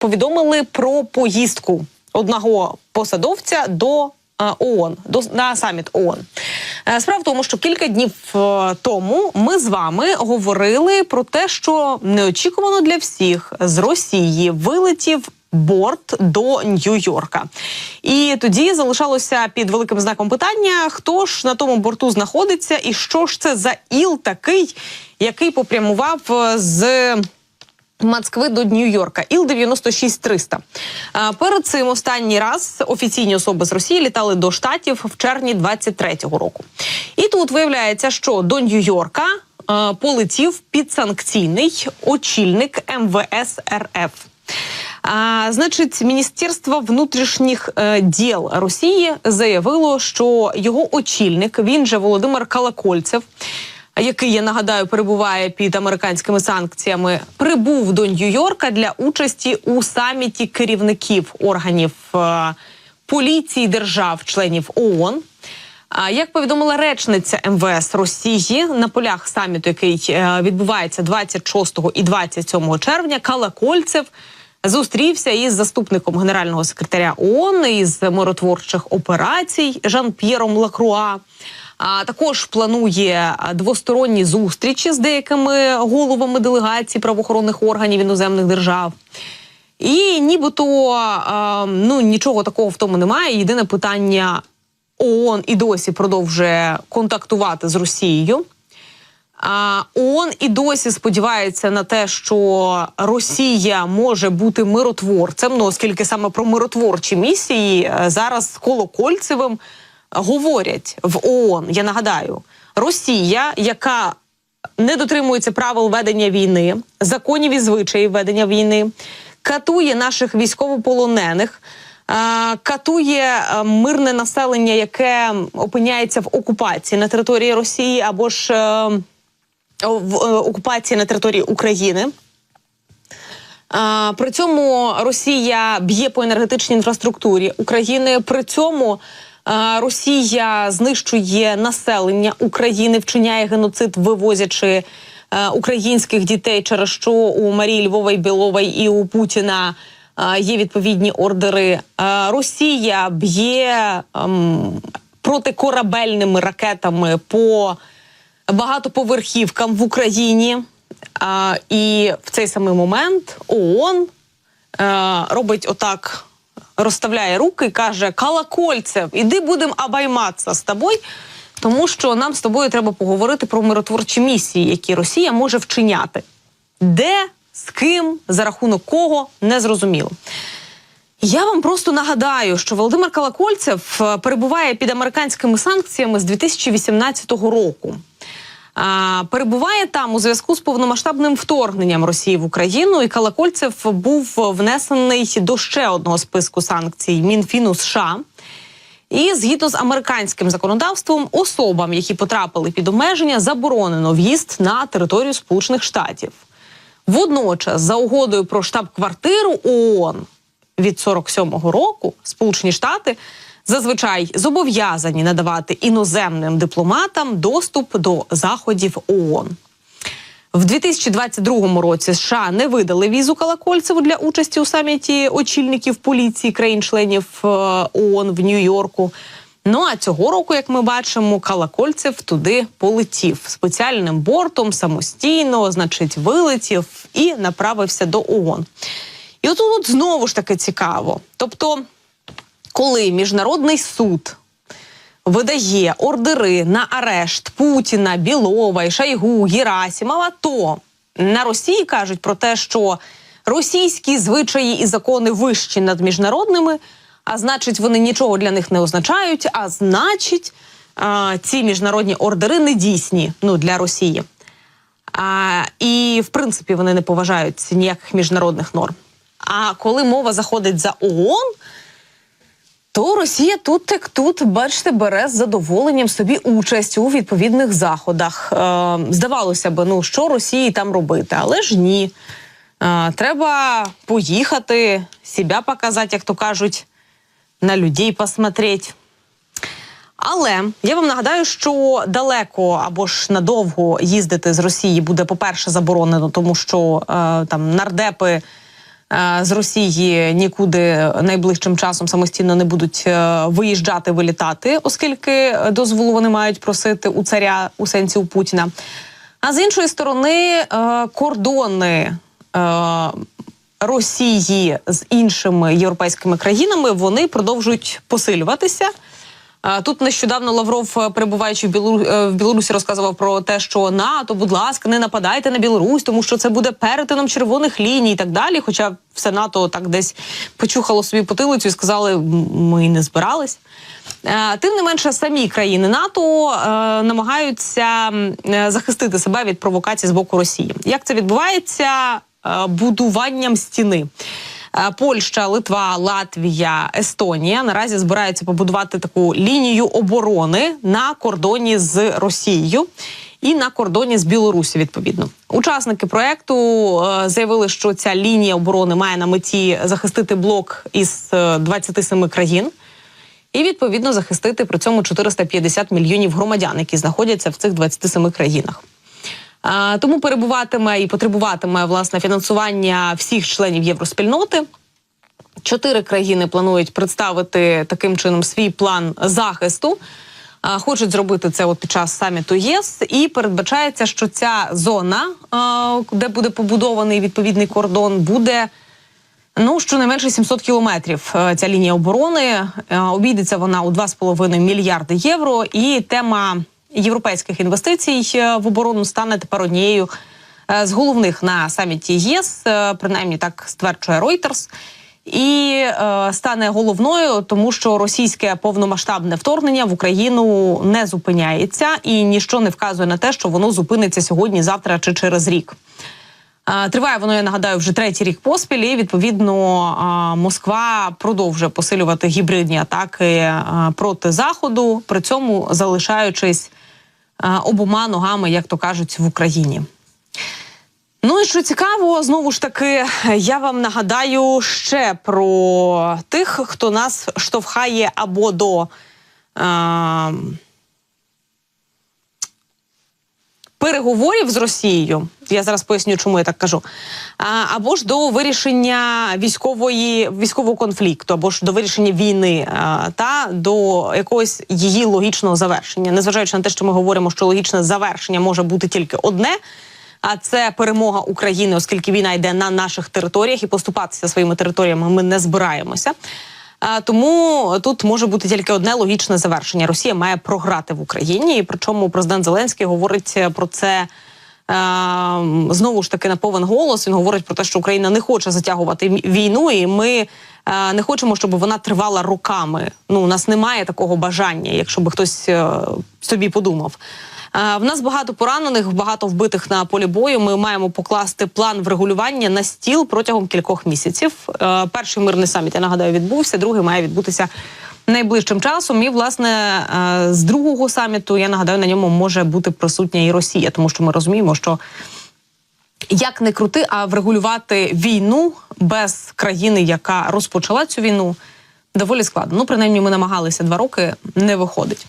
повідомили про поїздку одного посадовця до е, ООН до на саміт ООН. Е, Справа в тому, що кілька днів е, тому ми з вами говорили про те, що неочікувано для всіх з Росії вилетів. Борт до Нью-Йорка, і тоді залишалося під великим знаком питання: хто ж на тому борту знаходиться, і що ж це за іл такий, який попрямував з Москви до Нью-Йорка іл 96300 А, Перед цим останній раз офіційні особи з Росії літали до штатів в червні 23-го року. І тут виявляється, що до Нью-Йорка полетів підсанкційний очільник МВС РФ. А, значить, Міністерство внутрішніх е, діл Росії заявило, що його очільник, він же Володимир Калакольцев, який я нагадаю перебуває під американськими санкціями, прибув до Нью-Йорка для участі у саміті керівників органів е, поліції держав-членів ООН. Як повідомила речниця МВС Росії на полях саміту, який е, відбувається 26 і 27 червня, Калакольцев зустрівся із заступником генерального секретаря ООН із миротворчих операцій Жан-П'єром Лакруа. А також планує двосторонні зустрічі з деякими головами делегацій правоохоронних органів іноземних держав. І нібито а, ну нічого такого в тому немає. Єдине питання ООН і досі продовжує контактувати з Росією. А ООН і досі сподівається на те, що Росія може бути миротворцем. Ну оскільки саме про миротворчі місії е, зараз з Колокольцевим говорять в ООН. Я нагадаю, Росія, яка не дотримується правил ведення війни, законів і звичаїв ведення війни, катує наших військовополонених. Катує е, мирне населення, яке опиняється в окупації на території Росії або ж е, в е, окупації на території України. При цьому Росія б'є по енергетичній інфраструктурі України. При цьому Росія знищує населення України, вчиняє геноцид, вивозячи е, українських дітей, через що у Марії Львової Білової і у Путіна е, є відповідні ордери. Е, Росія б'є ем, протикорабельними ракетами по багатоповерхівкам в Україні. І в цей самий момент ООН робить отак, розставляє руки і каже: Калакольцев, іди будемо обайматися з тобою, тому що нам з тобою треба поговорити про миротворчі місії, які Росія може вчиняти. Де, з ким, за рахунок кого не зрозуміло. Я вам просто нагадаю, що Володимир Калакольцев е, перебуває під американськими санкціями з 2018 року. Перебуває там у зв'язку з повномасштабним вторгненням Росії в Україну, і Калакольцев був внесений до ще одного списку санкцій Мінфіну США. І згідно з американським законодавством, особам, які потрапили під обмеження, заборонено в'їзд на територію Сполучених Штатів. Водночас, за угодою про штаб-квартиру ООН від 47-го року, Сполучені Штати зазвичай зобов'язані надавати іноземним дипломатам доступ до заходів ООН. В 2022 році США не видали візу Калакольцеву для участі у саміті очільників поліції країн-членів е, ООН в Нью-Йорку. Ну а цього року, як ми бачимо, Калакольцев туди полетів спеціальним бортом самостійно, значить, вилетів і направився до ООН. І от тут знову ж таки цікаво. Тобто, коли міжнародний суд видає ордери на арешт Путіна, Білова, Шайгу, Герасімова, то на Росії кажуть про те, що російські звичаї і закони вищі над міжнародними, а значить, вони нічого для них не означають. А значить, ці міжнародні ордери не дійсні ну, для Росії. А, і в принципі вони не поважають ніяких міжнародних норм. А коли мова заходить за ООН, то Росія тут як тут, бачите, бере з задоволенням собі участь у відповідних заходах. Е, здавалося б, ну що Росії там робити, але ж ні. Е, треба поїхати, себе показати, як то кажуть, на людей посмотреть. Але я вам нагадаю, що далеко або ж надовго їздити з Росії буде, по-перше, заборонено, тому що е, там нардепи з Росії нікуди найближчим часом самостійно не будуть е, виїжджати, вилітати, оскільки дозволу вони мають просити у царя у сенсі у Путіна. А з іншої сторони, е, кордони е, Росії з іншими європейськими країнами вони продовжують посилюватися. Тут нещодавно Лавров, е, перебуваючи в, Білору... е, в Білорусі, розказував про те, що НАТО, будь ласка, не нападайте на Білорусь, тому що це буде перетином червоних ліній і так далі. Хоча все НАТО так десь почухало собі потилицю і сказали, ми не збирались. Е, Тим не менше, самі країни НАТО намагаються захистити себе від провокацій з боку Росії. Як це відбувається? Будуванням стіни. Е, Польща, Литва, Латвія, Естонія наразі збираються побудувати таку лінію оборони на кордоні з Росією. І на кордоні з Білорусі, відповідно, учасники проекту е, заявили, що ця лінія оборони має на меті захистити блок із е, 27 країн і відповідно захистити при цьому 450 мільйонів громадян, які знаходяться в цих 27 країнах. Тому перебуватиме і потребуватиме власне фінансування всіх членів євроспільноти. Чотири країни планують представити таким чином свій план захисту. Хочуть зробити це от під час саміту ЄС, і передбачається, що ця зона, де буде побудований відповідний кордон, буде Ну, щонайменше 700 кілометрів ця лінія оборони. Обійдеться вона у 2,5 мільярди євро. І тема європейських інвестицій е, в оборону стане тепер однією е, з головних на саміті ЄС. Е, Принаймні так стверджує Reuters. І е, стане головною, тому що російське повномасштабне вторгнення в Україну не зупиняється, і ніщо не вказує на те, що воно зупиниться сьогодні, завтра чи через рік. Е, Триває воно, я нагадаю, вже третій рік поспіль. І відповідно е, Москва продовжує посилювати гібридні атаки проти заходу, при цьому залишаючись обома ногами, як то кажуть, в Україні. Ну і що цікаво, знову ж таки, я вам нагадаю ще про тих, хто нас штовхає або до. Е, переговорів з Росією, я зараз поясню, чому я так кажу, або ж до вирішення військової військового конфлікту, або ж до вирішення війни та до якогось її логічного завершення, незважаючи на те, що ми говоримо, що логічне завершення може бути тільки одне. А це перемога України, оскільки війна йде на наших територіях і поступатися своїми територіями ми не збираємося. Тому тут може бути тільки одне логічне завершення. Росія має програти в Україні. І причому президент Зеленський говорить про це. Знову ж таки на повен голос він говорить про те, що Україна не хоче затягувати війну, і ми не хочемо, щоб вона тривала роками. Ну у нас немає такого бажання, якщо би хтось е, собі подумав. Е, В нас багато поранених, багато вбитих на полі бою. Ми маємо покласти план врегулювання на стіл протягом кількох місяців. Е, Перший мирний саміт, я нагадаю, відбувся. Другий має відбутися найближчим часом. І власне е, з другого саміту я нагадаю, на ньому може бути присутня і Росія, тому що ми розуміємо, що як не крути, а врегулювати війну без країни, яка розпочала цю війну, доволі складно. Ну, принаймні, ми намагалися два роки, не виходить.